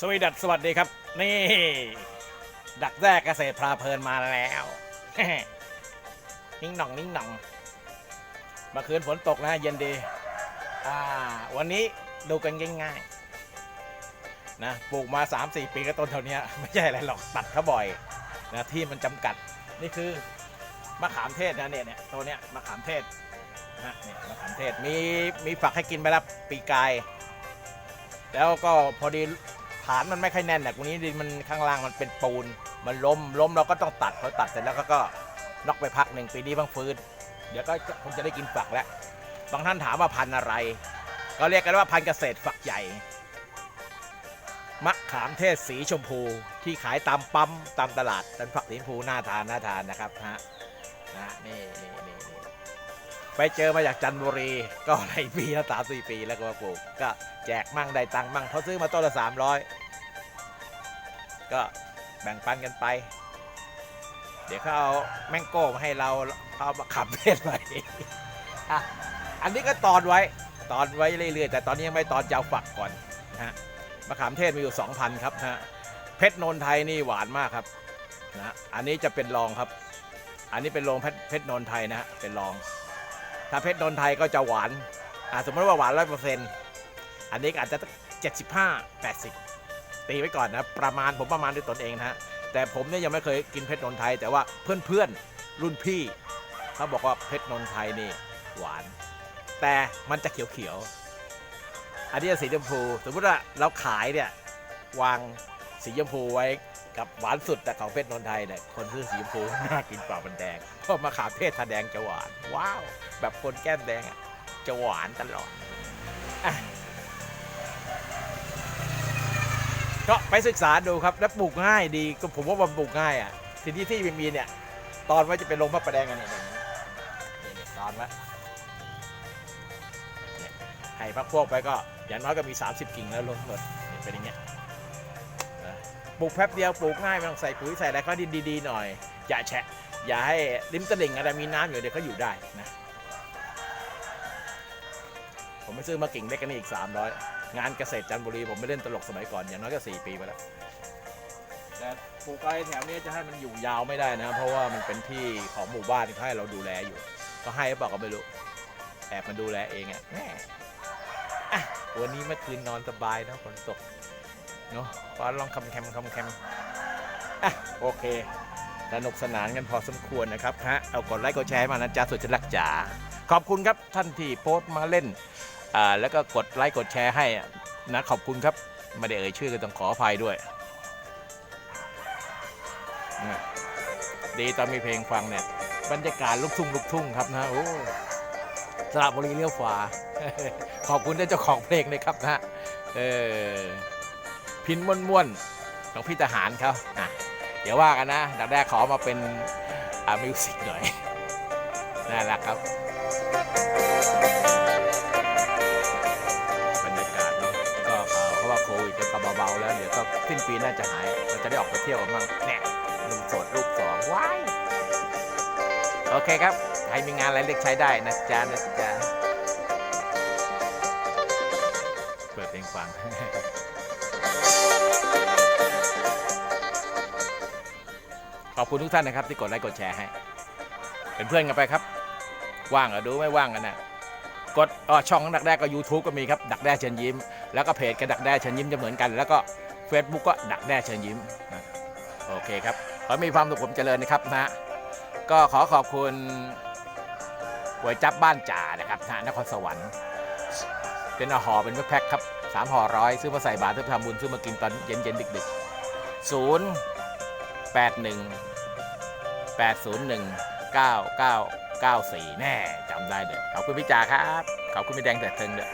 สวีดัสสวัสดีครับ นี่ ดักแรกเกษตรพาเพลินมาแล้วนิ่งหน่องนิ่งหน่องมื่อคืนฝนตกนะเย็นดี อ่า วันนี้ดูกันง่ายๆนะปลูกมา 3-4 ปีก็ต้นเท่านี้ไม่ใช่อะไรหรอกตัดเขาบ่อยนะที่มันจำกัดนี่คือมะขามเทศนะเนี่ยเนี่ยตัวเนี้ยมะขามเทศนะเนี่ยมะขามเทศมีมีฝักให้กินไปแล้วปีกาย แล้วก็พอดี ฐานมันไม่ค่อยแน่นนะตรงนี้ดินมันข้างล่างมันเป็นปูน มันล้มล้มเราก็ต้องตัดพอตัดเสร็จแล้วก็ก็นอกไปพักหนึ่งปีนี้เพิ่งฟื้น เดี๋ยวก็คงจะได้กินฝักแล้ว บางท่านถามว่าพันธุ์อะไร ก็เรียกกันว่าพันธุ์เกษตรฝักใหญ่ มะขามเทศสีชมพูที่ขายตามปั๊มตามตลาดเป็นฝักสีชมพูน่าทานน่าทานนะครับฮะนะนี่นี่นี่ ไปเจอมาจากจันทบุรี ก็ในปีและสามสี่ปีแล้วก็มาปลูก ก็แจกมั่งได้ตังค์มั่งเขาซื้อมาต้นละสามร้อยก็แบ่งปันกันไป เดี๋ยวเขาเอาแมงโก้มาให้เราเขาเอามาขับเทศไปอะอันนี้ก็ตอนไว้ตอนไว้เรื่อยๆ แต่ตอนนี้ยังไม่ตอนจะเอาฝักก่อนนะฮะมะขามเทศมีอยู่ 2,000 ครับนะฮะเพชรนนไทยนี่หวานมากครับนะอันนี้จะเป็นรองครับ อันนี้เป็นรองเพชรเพชรนนไทยนะฮะเป็นรอง ถ้าเพชรนนไทยก็จะหวานอ่าสมมติว่าหวานร้อยเปอร์เซ็นต์อันนี้อาจจะเจ็ดสิบห้าแปดสิบตีไว้ก่อนนะประมาณผมประมาณด้วยตนเองนะฮะแต่ผมเนี่ยยังไม่เคยกินเพชรนนไทย แต่ว่าเพื่อนๆรุ่นพี่เขาบอกว่าเพชรนนไทยนี่หวาน แต่มันจะเขียวๆอันนี้สีชมพู สมมติว่าเราขายเนี่ยวางสีชมพูไว้ กับหวานสุดแต่ของเพชรนนไทยเนี่ยคนซื้อสีชมพูน่ากินกว่ามันแดงเพราะมะขามเทศทาแดงจะหวาน ว้าว แบบคนแก้มแดงอะจะหวานตลอดก็ไปศึกษาดูครับแล้วปลูกง่ายดีก็ผมว่ามันปลูกง่ายอะทีนี้ที่มีเนี่ย ตอนไว้จะเป็นลงพระประแดงกันเนี่ยอย่างนี้นี่ๆตอนไว้เนี่ยให้พักพวกไปก็อย่างน้อยก็มี 30 กิ่งแล้วลงหมดเป็นอย่างเงี้ย ปลูกแป๊บเดียวปลูกง่ายไม่ต้องใส่ปุ๋ยใส่อะไรก็ดินดีๆหน่อย อย่าแฉะ อย่าให้ริมตลิ่งอะไรมีน้ำอยู่เดี๋ยวเขาอยู่ได้นะผมไปซื้อมากิ่งเล็กกันนี่อีก 300 งานเกษตรจันทบุรีผมไม่เล่นตลกสมัยก่อนอย่างน้อยก็ 4 ปีไปแล้วแต่ปลูกไอ้แถวนี้จะให้มันอยู่ยาวไม่ได้นะ เพราะว่ามันเป็นที่ของหมู่บ้านที่เขาให้เราดูแลอยู่ ก็ให้หรือเปล่าก็ไม่รู้แอบมาดูแลเองอะ่ะแม่วันนี้เมื่อคืนนอนสบายนะฝนตก เนาะฟ้าลองคำแคมคำแคมอะโอเคสนุกสนานกันพอสมควรนะครับฮะเอากดไลค์กดแชร์ให้มานะจ๊ะสุดจะรักจ๋าขอบคุณครับท่านที่โพสต์มาเล่นอ่าแล้วก็กดไลค์กดแชร์ให้นะขอบคุณครับไม่ได้เอ่ยชื่อก็ต้องขออภัยด้วยนะดีตอนมีเพลงฟังเนี่ยบรรยากาศลูกทุ่งลูกทุ่งครับนะโอ้สระบุรีเลี้ยวขวาขอบคุณท่านเจ้าของเพลงเลยครับนะเออ พินม้วนๆของพี่ทหารเขาอะเดี๋ยวว่ากันนะดักแรกขอมาเป็นอามิวสิกหน่อย น่ารักครับบรรยากาศเนอะก็ข่าวเขาว่าโควิดจะเบาๆแล้ว เดี๋ยวก็สิ้นปีน่าจะหาย เราจะได้ออกไปเที่ยวกันบ้างแน่ลุงโสดลูกสองว้ายโอเคครับ ใครมีงานอะไรเล็กใช้ได้นะจ๊ะนะจ๊ะเปิดเพลงฟัง ขอบคุณทุกท่านนะครับที่กดไลค์กดแชร์ให้ เป็นเพื่อนกันไปครับ ว่างก็ดูไม่ว่างกันนะกดอ๋อช่องดักแด้ก็ YouTube ก็มีครับดักแด้เชิญยิ้ม แล้วก็เพจกับดักแด้เชิญยิ้มจะเหมือนกัน แล้วก็ Facebook ก็ดักแด้เชิญยิ้มนะโอเคครับขอให้มีความสุขผมเจริญนะครับนะก็ขอขอบคุณก๋วยจับบ้านจ่านะครับนะนครสวรรค์เป็นห่อเป็นแพ็คครับสามห่อร้อยซื้อมาใส่บาตรซื้อทำบุญซื้อมากินตอนเย็นเย็นๆดึกศูนย์81 801 9994 แน่จำได้เด้อขอบคุณพี่จ่าครับ ขอบคุณพี่แดงแต่เทิงเด้อ